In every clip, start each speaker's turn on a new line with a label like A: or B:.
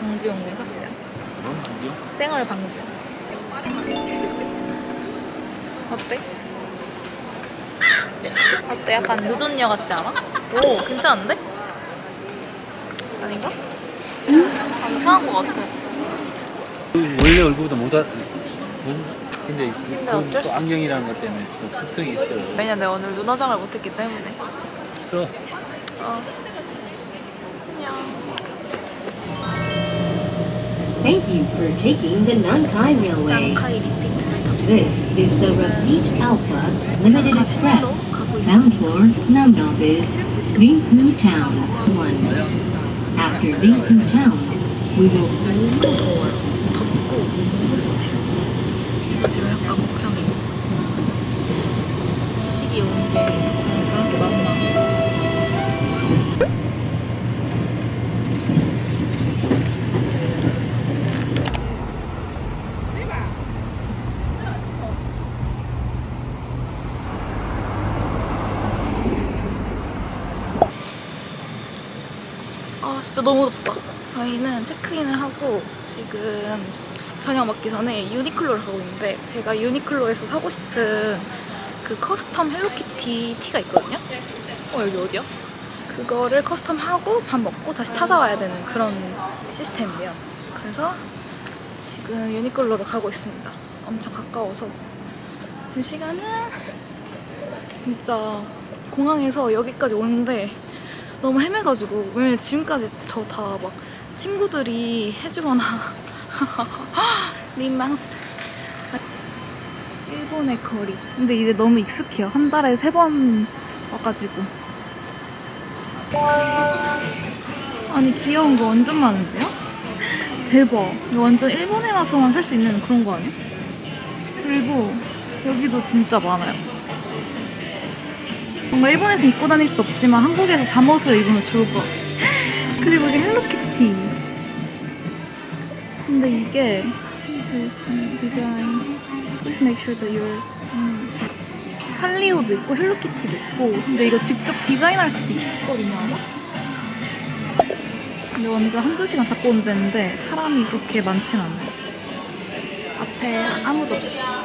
A: 방지용으로 샀어요.
B: 뭔 말이죠?
A: 쌩얼 방지. 어때? 어때? 약간 늦은녀 같지 않아? 오, 괜찮은데? 아닌가? 아, 이상한 것 같아.
B: 원래 얼굴보다 못 왔어. 근데 그,
A: 근데
B: 그
A: 어쩔 또수
B: 안경이라는 것 때문에 또 특성이 있어요.
A: 왜냐 내가 오늘 눈 화장을 못했기 때문에.
B: 그래서
A: 어.
C: Thank you for taking the Nankai Railway.
A: 난카이 리피트를 타고
C: This is the Rapid Alpha Limited
A: 가시나로
C: Express.
A: 가고 있어.
C: Bound for Namdong is Bingku Town 1. After Bingku Town, we will
A: 너무 더워요. 덥고 너무 습해요. 그래서 지금 약간 걱정이에요. 이 시기에 진짜 너무 덥다. 저희는 체크인을 하고 지금 저녁 먹기 전에 유니클로를 가고 있는데 제가 유니클로에서 사고 싶은 그 커스텀 헬로키티 티가 있거든요. 어 여기 어디야? 그거를 커스텀하고 밥 먹고 다시 찾아와야 되는 그런 시스템이에요. 그래서 지금 유니클로로 가고 있습니다. 엄청 가까워서 지금 시간은 진짜 공항에서 여기까지 오는데 너무 헤매가지고 왜냐면 지금까지 저 다 막 친구들이 해주거나 민망스. 일본의 거리. 근데 이제 너무 익숙해요. 한 달에 세 번 와가지고. 아니 귀여운 거 완전 많은데요? 대박. 이거 완전 일본에 와서만 살 수 있는 그런 거 아니야? 그리고 여기도 진짜 많아요 뭔가 일본에서 입고 다닐 수 없지만 한국에서 잠옷을 입으면 좋을 것 같아. 그리고 이게 헬로키티. 근데 이게 디자인. Please make sure that yours. 살리오도 있고 헬로키티도 있고. 근데 이거 직접 디자인할 수 있거든요. 근데 완전 한두 시간 잡고 온다는데 사람이 그렇게 많진 않아요. 앞에 아무도 없어.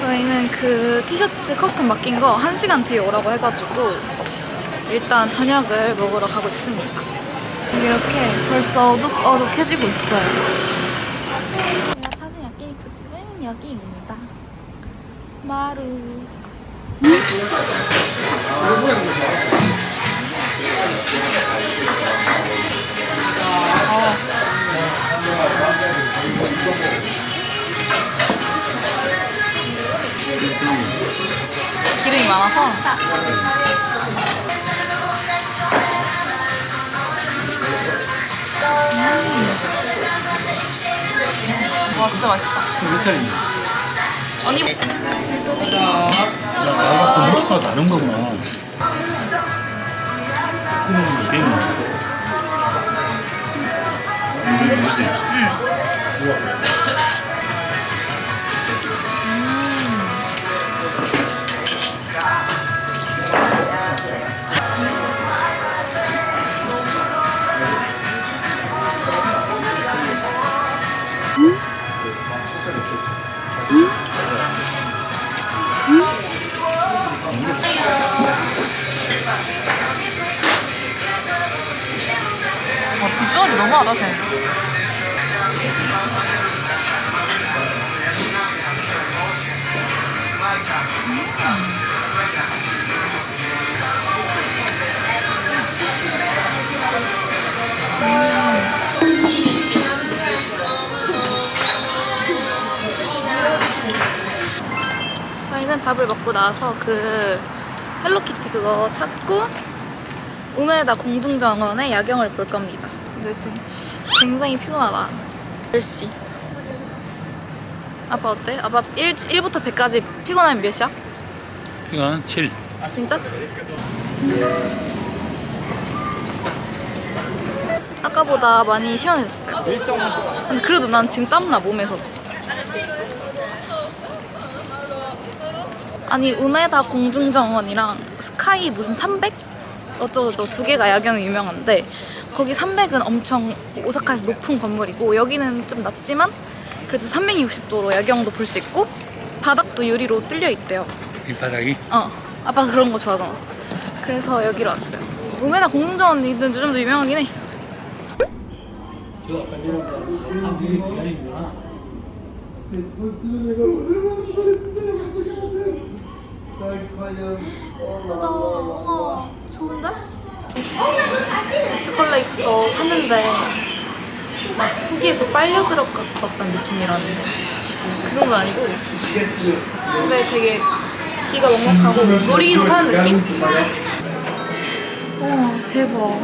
A: 저희는 그 티셔츠 커스텀 맡긴 거 1시간 뒤에 오라고 해가지고 일단 저녁을 먹으러 가고 있습니다. 이렇게 벌써 어둑어둑해지고 있어요. 제가 찾은 야끼니쿠 집은 여기입니다. 마루. 기름이 많아서 와 진짜 맛있다.
B: 몇 살이냐?
A: 언니
B: 나랑 또 다른 거구나. 음, 이게
A: 와 비주얼이 너무하다 쟤 저희는 밥을 먹고 나서 그 헬로키티 그거 찾고 우메다 공중정원의 야경을 볼 겁니다. 근데 지금 굉장히 피곤하다. 10시. 아빠 어때? 아빠 1, 1부터 100까지 피곤하면 몇이야?
B: 이건 7.
A: 진짜? 아까보다 많이 시원해졌어요. 근데 그래도 난 지금 땀나 몸에서. 아니 우메다 공중정원이랑 스카이 무슨 300? 어쩌고저쩌고 두 개가 야경이 유명한데 거기 300은 엄청 오사카에서 높은 건물이고 여기는 좀 낮지만 그래도 360도로 야경도 볼 수 있고 바닥도 유리로 뚫려 있대요.
B: 빗바닥이
A: 어, 아빠 그런 거 좋아하잖아. 그래서 여기로 왔어요. 우메다 공중정원이 좀더 유명하긴 해. 어, 좋은데? 에스컬레이터 탔는데 막 후기에서 빨려 들어갔던 느낌이라는데 그 정도 아니고 근데 되게 귀가 먹먹하고 놀이기구 타는 느낌? 와 대박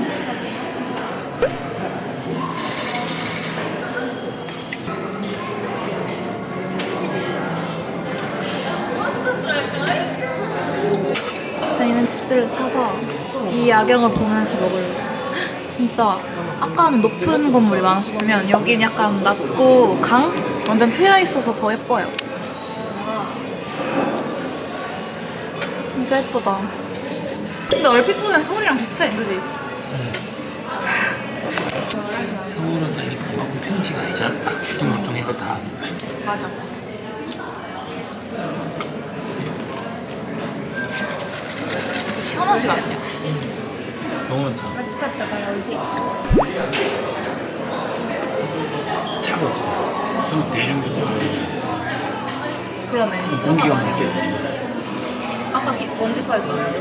A: 저희는 주스를 사서 이 야경을 보면서 먹을 진짜 아까는 높은 건물이 많았으면 여긴 약간 낮고 강 완전 트여 있어서 더 예뻐요. 진짜 예쁘다. 근데 얼핏 보면 서울이랑 비슷해, 그지?
B: 서울은 아니 그만큼 평지가 아니잖아. 우퉁우퉁해가 다.
A: 맞아. 시원하지가 않냐?
B: 너무 많잖아. 차가 없어. 좀 대중교통
A: 그러네.
B: 공기가 맑겠지.
A: 아까 기- 먼지 쌓였잖아요.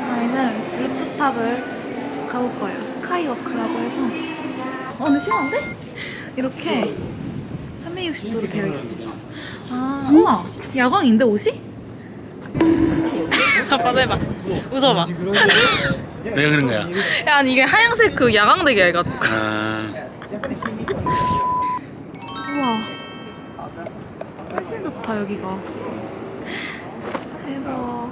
A: 저희는 루프탑을 가볼 거예요. 스카이워크라고 해서. 어, 근데 시원한데? 이렇게 360도로 되어 있어요. 아, 우와. 야광인데 옷이? 아빠 해봐. 웃어봐.
B: 왜 그런 거야?
A: 야, 아니 이게 하얀색 그 야광되게 해가지고.
B: 아,
A: 우와. 훨씬 좋다, 여기가. 대박.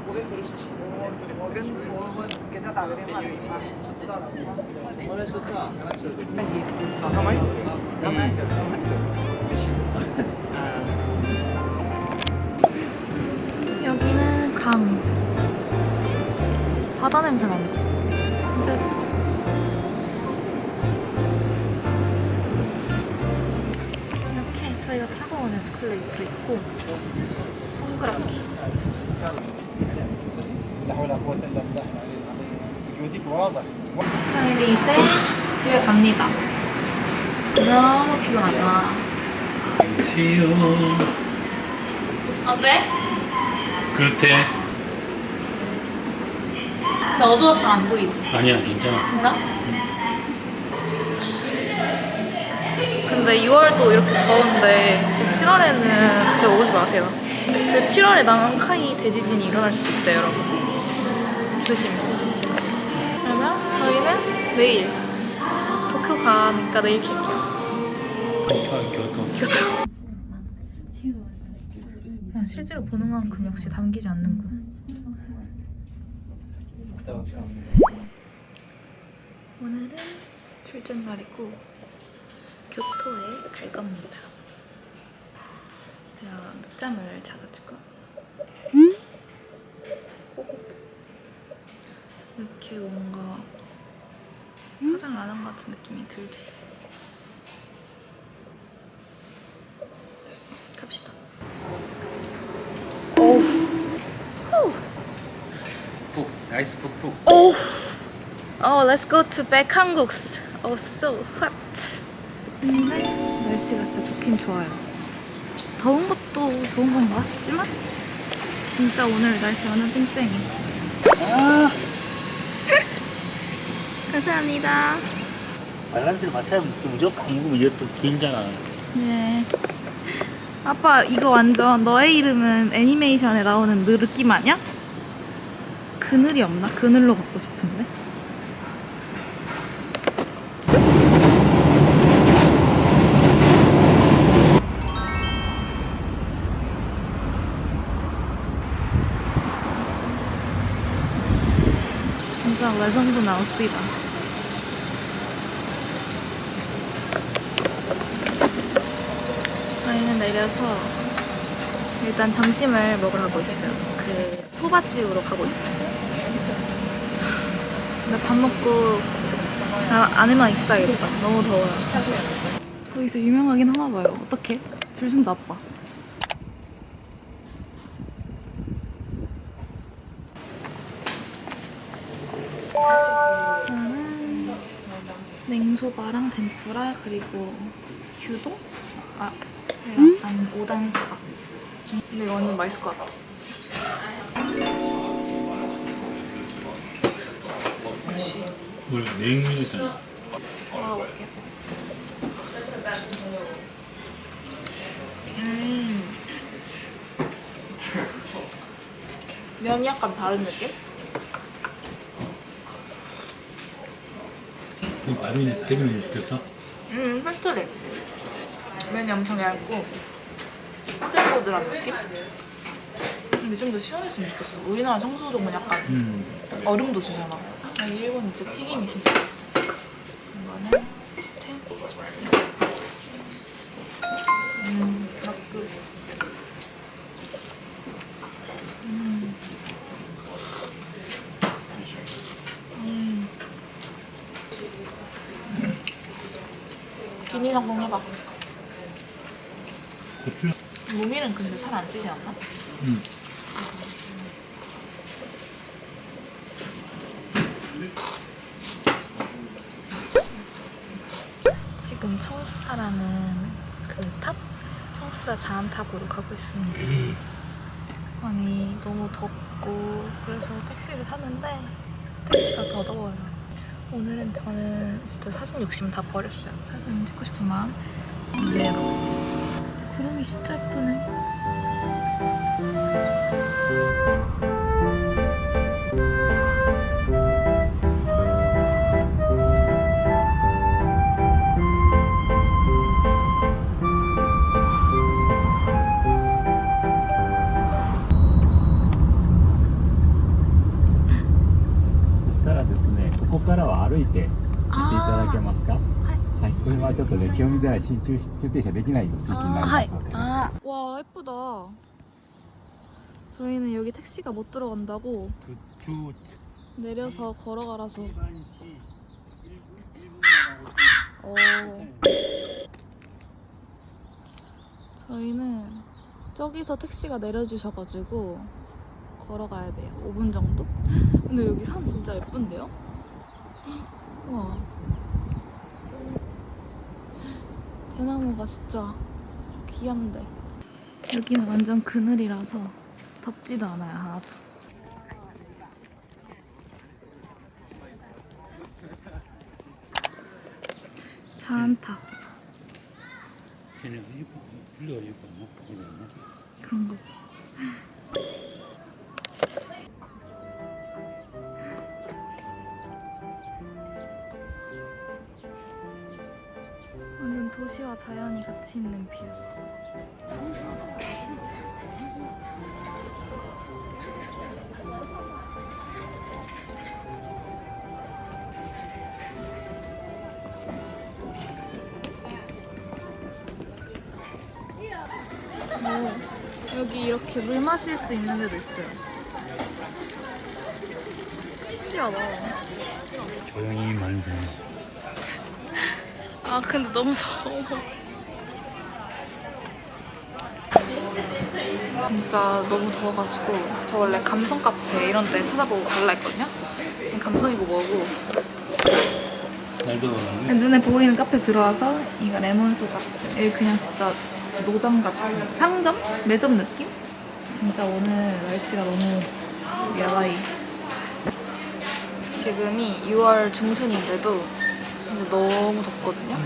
A: 여기는 강. 바다 냄새 난다. 진짜 예쁘죠? 이렇게 저희가 타고 온 에스컬레이터 있고 동그랗게 저희는 이제 집에 갑니다. 너무 피곤하다.
B: 안녕하세요.
A: 어때?
B: 그렇대.
A: 어두워서 잘 안 보이지?
B: 아니야, 괜찮아.
A: 진짜? 근데 6월도 이렇게 더운데 제 7월에는 진짜 오지 마세요. 그리고 7월에 난카이 대지진이 일어날 수도 있대요, 여러분. 조심. 그러면 저희는 내일 도쿄 가니까 내일 킬게요.
B: 교토, 교토.
A: 교토. 그냥 실제로 보는 만큼 역시 담기지 않는군. 오늘은 둘째 날이고 교토에 갈 겁니다. 제가 늦잠을 자가지고 이렇게 뭔가 화장을 안 한 것 같은 느낌이 들지. 갑시다. 오우.
B: 푹, 나이스 푹푹.
A: Oh, oh, let's go to back 한국. Oh, so hot. 날씨가 진짜 좋긴 좋아요. 더운 것도 좋은 건가 싶지만 진짜 오늘 날씨 완전 쨍쨍해. 감사합니다.
B: 밸런스를 맞춰야 무조건 한국 이것도 길잖아.
A: 네. 아빠 이거 완전 너의 이름은 애니메이션에 나오는 느낌 아니야? 그늘이 없나? 그늘로 걷고 싶은데. 진짜 레전드 나우스이다. 저희는 내려서 일단 점심을 먹으러 가고 있어요. 그 소밭집으로 가고 있어요. 나밥 먹고 나 안에만 있어야겠다. 너무 더워요, 진짜. 저기서 유명하긴 하나 봐요. 어떡해? 줄 쓴다, 아빠. 저는 냉소바랑 덴푸라 그리고 규동? 아, 네, 약간 오단 사각. 근데 이거 완전 맛있을 것 같아. 역시
B: 뭘 냉면이잖아.
A: 먹어볼게요. 음. 면이 약간 다른 느낌?
B: 마루니 스테이크를 시켰어?
A: 음, 팬트리. 면이 엄청 얇고 꼬들꼬들한 느낌? 근데 좀 더 시원했으면 좋겠어. 우리나라 청수동은 약간
B: 음.
A: 얼음도 주잖아. 아, 이 일본 진짜 튀김이 진짜 맛있어. 이거는 스테. 음, 그. 음. 음. 김이 성공해봐.
B: 고추?
A: 무밀은 근데 살 안 찌지 않나?
B: 음.
A: 지금 청수사라는 그 탑? 청 수사 자암탑으로 가고 있습니다. 아니 너무 덥고 그래서 택시를 타는데 택시가 더 더워요. 오늘은 저는 진짜 사진 욕심 다 버렸어요. 사진 찍고 싶은 마음 제로. 구름이 진짜 예쁘네.
D: 歩いて行っていただけますか。はい、これはちょっとね、清水寺新駐駐停車できない地域になりますので、
A: 아, 와 예쁘다. 저희는 여기 택시가 못 들어간다고
B: 그,
A: 내려서 걸어가라서. 어. 저희는 저기서 택시가 내려주셔가지고 걸어가야 돼요. 5분 정도? 근데 여기 산 진짜 예쁜데요? 와. 대나무가 진짜 귀한데. 여기는 완전 그늘이라서 덥지도 않아요, 하나도. 차안탑
B: 걔네 이거 이거 뭐? 이거 뭐?
A: 그런 거. 뷰. 오, 여기 이렇게 물 마실 수 있는 데도 있어요. 신기하다.
B: 조용히 만세.
A: 아 근데 너무 더워. 진짜 너무 더워가지고 저 원래 감성 카페 이런 데 찾아보고 갈라 했거든요. 지금 감성이고 뭐고
B: 날 더워가네.
A: 눈에 보이는 카페 들어와서 이거 레몬소 카페 여기 그냥 진짜 노점 같은 상점? 매점 느낌? 진짜 오늘 날씨가 너무 야바이 지금이 6월 중순인데도 진짜 너무 덥거든요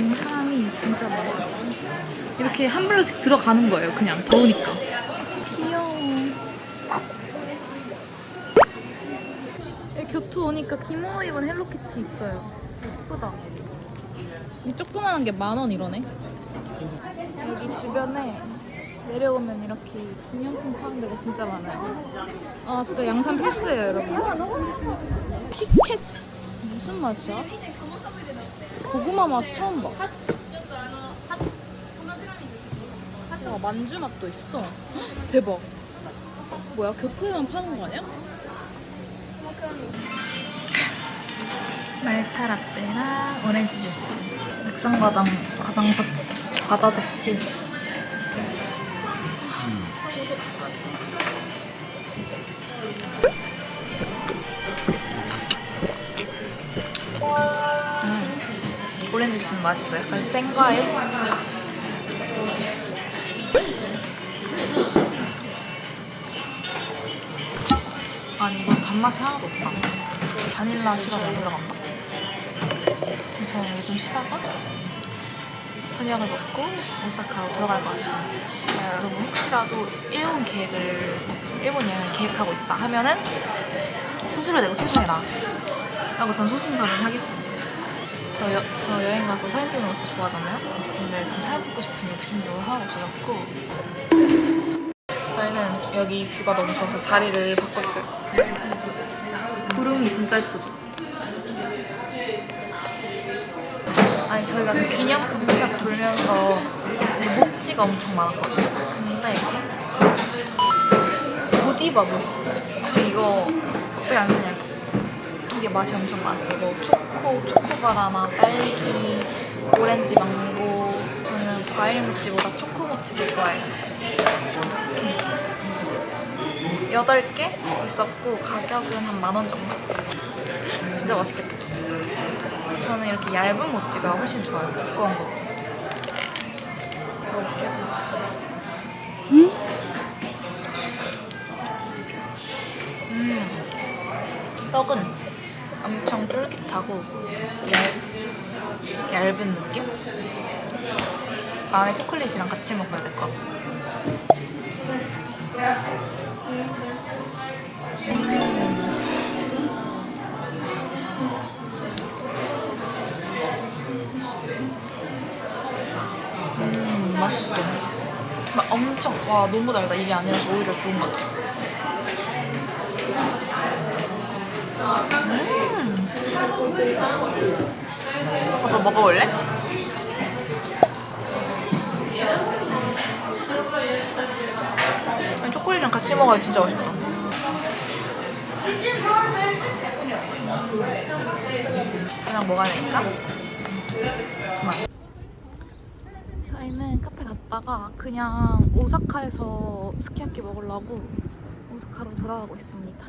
A: 음, 사람이 진짜 많아 이렇게 한 블록씩 들어가는 거예요 그냥 더우니까 귀여워 교토 오니까 기모 입은 헬로키티 있어요. 예쁘다. 이 조그만한 게 만 원 이러네. 여기 주변에 내려오면 이렇게 기념품 파는 데가 진짜 많아요. 아 진짜 양산 필수예요, 여러분. 키캣 무슨 맛이야? 고구마 맛 처음 봐. 와 만주 맛도 있어. 헉, 대박. 뭐야 교토에만 파는 거 아니야? 말차 라떼랑 오렌지 주스. 액상과당 과당 섭취. 과다 섭취. 오렌지 주스는 맛있어. 약간 생과일. 단맛이 하나도 없다. 바닐라 시럽이 안 들어갔나? 그래서 좀 쉬다가 저녁을 먹고 오사카로 돌아갈 것 같습니다. 진짜 여러분 혹시라도 일본 계획을 일본 여행을 계획하고 있다 하면은 수수료 내고 초청해라. 라고 전 소신발언을 하겠습니다. 저, 여, 저 여행 가서 사진 찍는 거 진짜 좋아하잖아요? 근데 지금 사진 찍고 싶은 욕심도 하나도 없어졌고 저희는 여기 뷰가 너무 좋아서 자리를 바꿨어요. 구름이 진짜 예쁘죠? 아니 저희가 그 기념품 샵 돌면서 그 목지가 엄청 많았거든요. 근데 보디바 목지. 근데 이거 어떻게 안 사냐고. 이게 맛이 엄청 맛있어요. 뭐 초코, 초코바나나, 딸기, 오렌지, 망고. 저는 과일 모찌보다 초코 모찌도 좋아해서. 이렇게 8개 있었고 가격은 한 만 원 정도. 진짜 맛있겠다. 저는 이렇게 얇은 모찌가 훨씬 좋아요. 두꺼운 거. 먹어볼게요. 음. 떡은 엄청 쫄깃하고 얇, 얇은 느낌? 그 안에 초콜릿이랑 같이 먹어야 될 것 같아. 맛있어. 막 엄청, 와, 너무 달다. 이게 아니라서 오히려 좋은 것 같아. 음. 오빠 먹어볼래? 초콜릿이랑 같이 먹어야 진짜 맛있다. 저녁 먹어야 되니까. 그만. 저희는 갔다가 그냥 오사카에서 스키야키 먹으려고 오사카로 돌아가고 있습니다.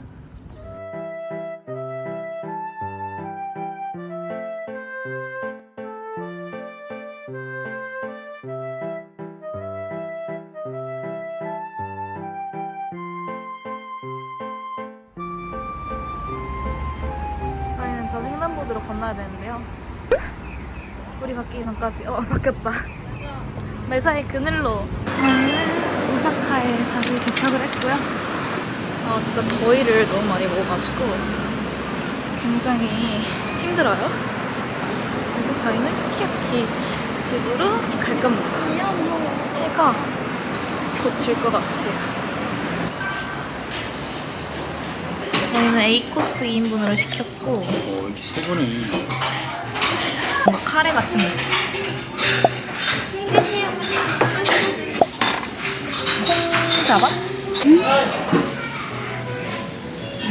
A: 저희는 저 횡단보도로 건너야 되는데요. 불이 바뀌기 전까지 어 바뀌었다. 매사의 그늘로 저희는 오사카에 다시 도착을 했고요. 아 진짜 더위를 너무 많이 먹어가지고 굉장히 힘들어요. 그래서 저희는 스키야키 집으로 갈 겁니다. 해가 곧질것 같아요. 저희는 A 코스 2인분으로 시켰고
B: 오 이렇게 세 번이
A: 뭔가 카레 같은 느낌. 콩자반?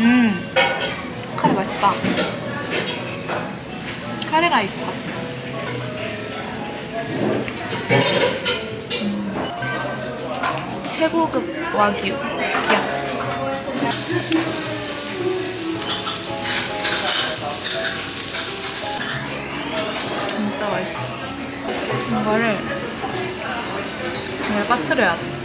A: 음, 카레 맛있다. 카레 라이스. 음, 최고급 와규 스키야키. 진짜 맛있어. 이거를 이걸 빠뜨려야 돼.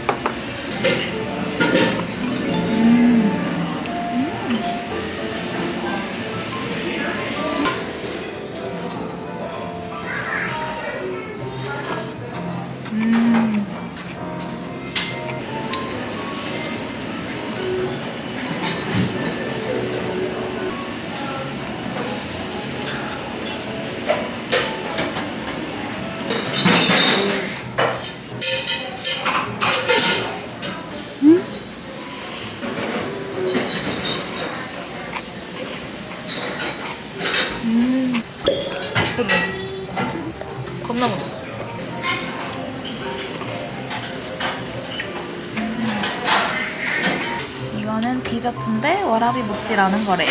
A: 디저트인데 워라비 모찌라는 거래요.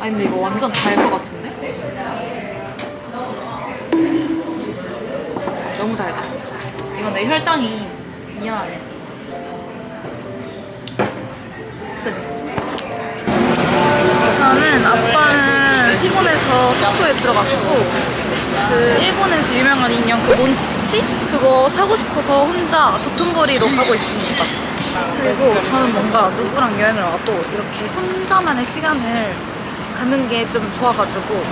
A: 아니 근데 이거 완전 달 것 같은데? 너무 달다. 이건 내 혈당이 미안하네. 끝. 저는 아빠는 피곤해서 숙소에 들어갔고 그 일본에서 유명한 인형 그 몬치치 그거 사고 싶어서 혼자 도톤거리로 가고 있습니다. 그리고 저는 뭔가 누구랑 여행을 와도 이렇게 혼자만의 시간을 갖는 게 좀 좋아가지고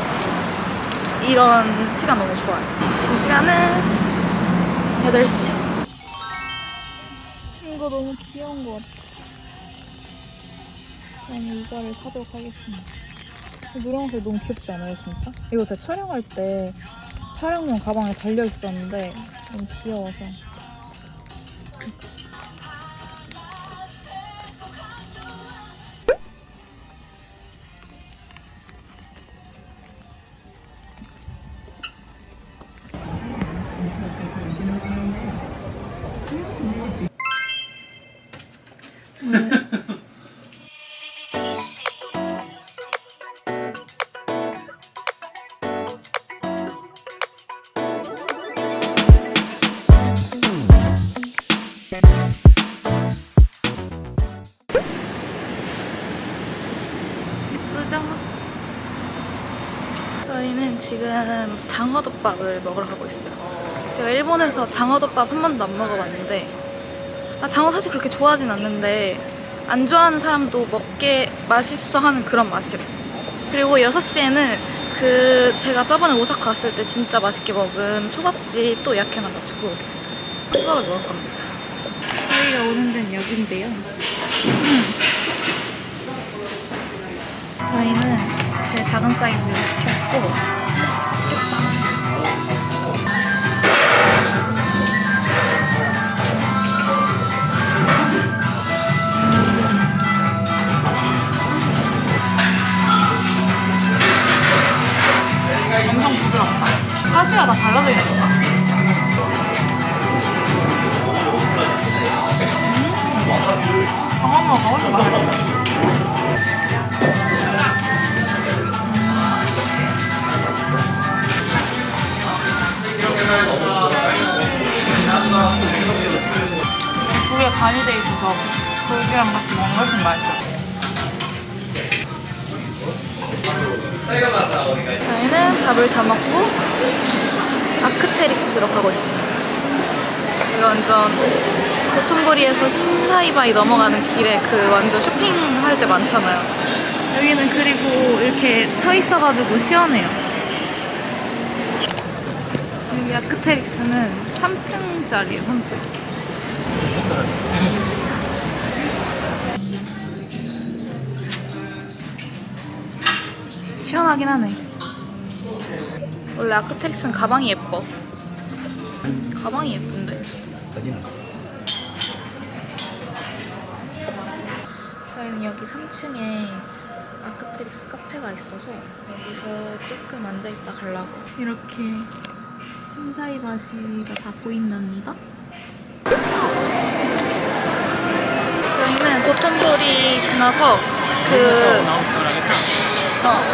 A: 이런 시간 너무 좋아요. 지금 시간은 8시. 이거 너무 귀여운 것 같아. 저는 이거를 사도록 하겠습니다. 이 노란색 너무 귀엽지 않아요, 진짜? 이거 제가 촬영할 때 촬영용 가방에 달려 있었는데 너무 귀여워서. 저희는 지금 장어덮밥을 먹으러 가고 있어요. 제가 일본에서 장어덮밥 한 번도 안 먹어봤는데 아, 장어 사실 그렇게 좋아하진 않는데 안 좋아하는 사람도 먹게 맛있어 하는 그런 맛이래. 그리고 6시에는 그 제가 저번에 오사카 갔을 때 진짜 맛있게 먹은 초밥집 또 예약해놔가지고 초밥을 먹을 겁니다. 저희가 오는 데는 여긴데요. 저희는 제일 작은 사이즈로 시켰 고 맛있겠다. 엄청 부드럽다. 가시가 다 발라져 있는 거야. 음, 장어가 훨씬 맛있어. 국에 간이 돼 있어서 고기랑 같이 먹는 게 훨씬 맛있어. 저희는 밥을 다 먹고 아크테릭스로 가고 있습니다. 이거 완전 도톤보리에서 신사이바이 넘어가는 길에 그 완전 쇼핑할 때 많잖아요. 여기는 그리고 이렇게 쳐 있어가지고 시원해요. 아크테릭스는 3층짜리예요, 3층. 시원하긴 하네. 원래 아크텍스는 가방이 예뻐. 가방이 예쁜데. 저희는 여기 3층에 아크테릭스 카페가 있어서 여기서 조금 앉아있다 가려고. 이렇게 신사이바시가 다 보인답니다. 저희는 도톤보리 지나서 그 어.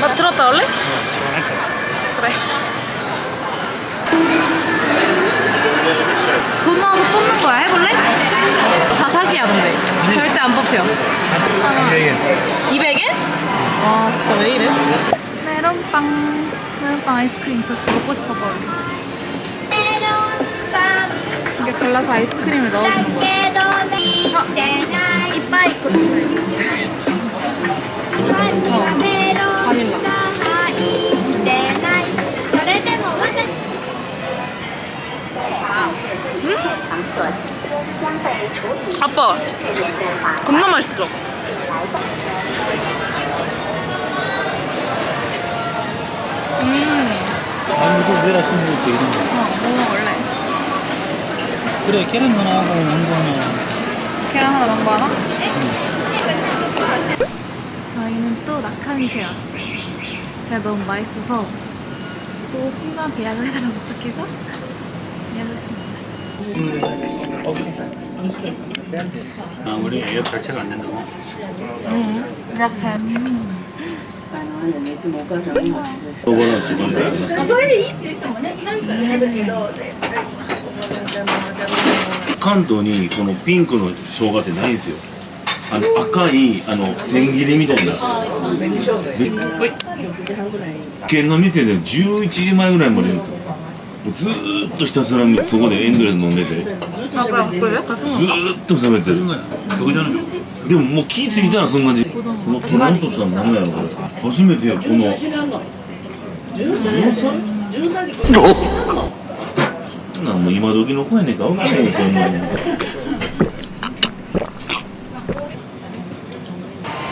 A: 맛 들었다 올래? 그래. 돈 나와서 뽑는 거야. 해볼래? 다 사기야, 근데. 절대 안 뽑혀. 200엔? 와, 진짜 왜 이래? 메론빵. 메론빵 아이스크림 진짜 먹고 싶어버려. 이게 갈라서 아이스크림을 넣어주는 거야. 어, 이빠이 있고 있어요. 어, 바닐라. 아빠, 겁나 맛있죠? 음,
B: 아무도 왜라 쓰는 게 이런 거.
A: 어, 뭐 먹을래?
B: 그래, 계란 하나하고 망고 하나.
A: 계란 하나, 망고 하나? 저희는 또 낙하미세 왔어요. 제가 너무 맛있어서 또 친구한테 예약을 해달라고 부탁해서 예약을 했습니다.
B: 아, 우리 예약 자체가 안 된다고.
A: 이렇게. それでいいっていう人もねいるからね
E: 関東にこのピンクの生姜ってないんですよあの赤いあの千切りみたいな県の店で十一時前ぐらいまでですよずっとひたすらそこでエンドレス飲んでてずっと喋ってるでももう気付いたらそんな時このトランとした何なんやろこれ 初めてやこのなんもう今時の子やねんか分かんないですよほんまに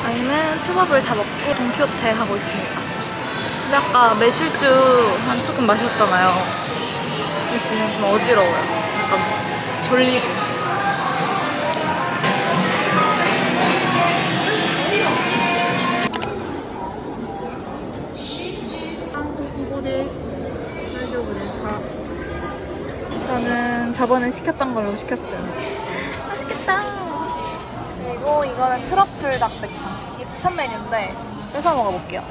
A: 저희는 초밥을 다 먹고 동키호테 하고 있습니다. 근데 아까 매실주 한 조금 마셨잖아요. 근데 지금 좀 어지러워요. 약간 졸리고. 저는 저번에 시켰던 걸로 시켰어요. 맛있겠다. 그리고 이거는 트러플 닭백탕. 이게 추천 메뉴인데 뺏어 먹어볼게요.